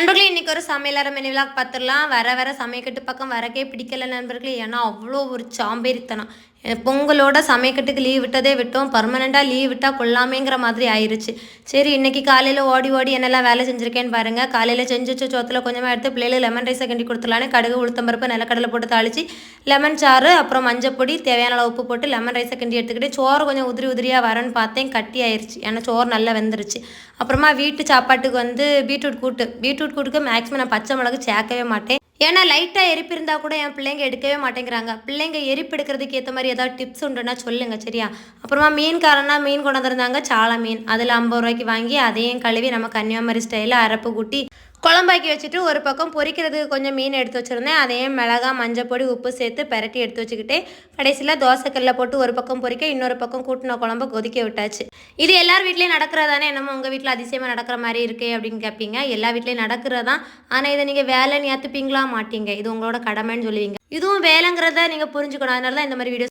நண்பர்களே இன்னைக்கு ஒரு சமையலற மெனு விழா பார்த்துடலாம். வர வர சமையக்கட்டு பக்கம் வரக்கே பிடிக்கல நண்பர்களே. ஏன்னா அவ்வளோ ஒரு சாம்பேறித்தனம். பொங்கலோட சமையக்கட்டுக்கு லீவ் விட்டதே விட்டோம். பர்மனெண்ட்டாக லீவ் விட்டால் கொள்ளாமேங்கிற மாதிரி ஆயிடுச்சு சரி இன்னைக்கு காலையில் ஓடி ஓடி என்னெல்லாம் வேலை செஞ்சுருக்கேன்னு பாருங்கள் காலையில் செஞ்சு வச்ச சோத்தில் கொஞ்சமாக எடுத்து பிள்ளைகளுக்கு லெமன் ரைஸை கிண்டி கொடுத்துலான்னு கடுகு உளுத்தம்பருப்பு நிலக்கடலை போட்டு தாளிச்சு லெமன் சாறு அப்புறம் மஞ்சப்பொடி தேவையான அளவு உப்பு போட்டு லெமன் ரைஸை கிண்டி எடுத்துக்கிட்டு சோறு கொஞ்சம் உதிரி உதிரியாக வரேன்னு பார்த்தேன். கட்டி ஆயிடுச்சு ஏன்னா சோறு நல்லா வெந்துருச்சு. அப்புறமா வீட்டு சாப்பாட்டுக்கு வந்து பீட்ரூட் கூட்டு. பீட்ரூட் கூட்டுக்கு மேக்ஸிமம் நான் பச்சை மிளகு சேர்க்கவே மாட்டேன். ஏன்னா லைட்டாக எரிப்பு இருந்தால் கூட என் பிள்ளைங்க எடுக்கவே மாட்டேங்கிறாங்க. பிள்ளைங்க எரிப்பு எடுக்கிறதுக்கு ஏற்ற மாதிரி ஏதாவது டிப்ஸ் உண்டுன்னா சொல்லுங்க சரியா? அப்புறமா மீன்காரனா மீன் கொண்டு வந்திருந்தாங்க சாலை மீன். அதில் ஐம்பது ரூபாய்க்கு வாங்கி அதையும் கழுவி நம்ம கன்னியாகுமரி ஸ்டைலில் அரப்பு கூட்டி குழம்பாக்கி வச்சுட்டு ஒரு பக்கம் பொரிக்கிறதுக்கு கொஞ்சம் மீன் எடுத்து வச்சுருந்தேன். அதையும் மிளகா மஞ்சப்பொடி உப்பு சேர்த்து பிரட்டி எடுத்து வச்சுக்கிட்டு கடைசியில் தோசைக்கல்ல போட்டு ஒரு பக்கம் பொரிக்க இன்னொரு பக்கம் கூட்டின குழம்பு கொதிக்க விட்டாச்சு. இது எல்லார் வீட்லேயும் நடக்கிறதானே? என்னமோ உங்கள் வீட்டில் அதிசயமாக நடக்கிற மாதிரி இருக்கே அப்படின்னு கேட்பீங்க எல்லா வீட்லேயும் நடக்கிறதான் ஆனால் இதை நீங்கள் வேலைன்னு ஏற்றுப்பீங்களா மாட்டீங்க. இது உங்களோட கடமைன்னு சொல்லுவீங்க. இதுவும் வேலைங்கிறத நீங்கள் புரிஞ்சுக்கணும். அதனால தான் இந்த மாதிரி வீடியோ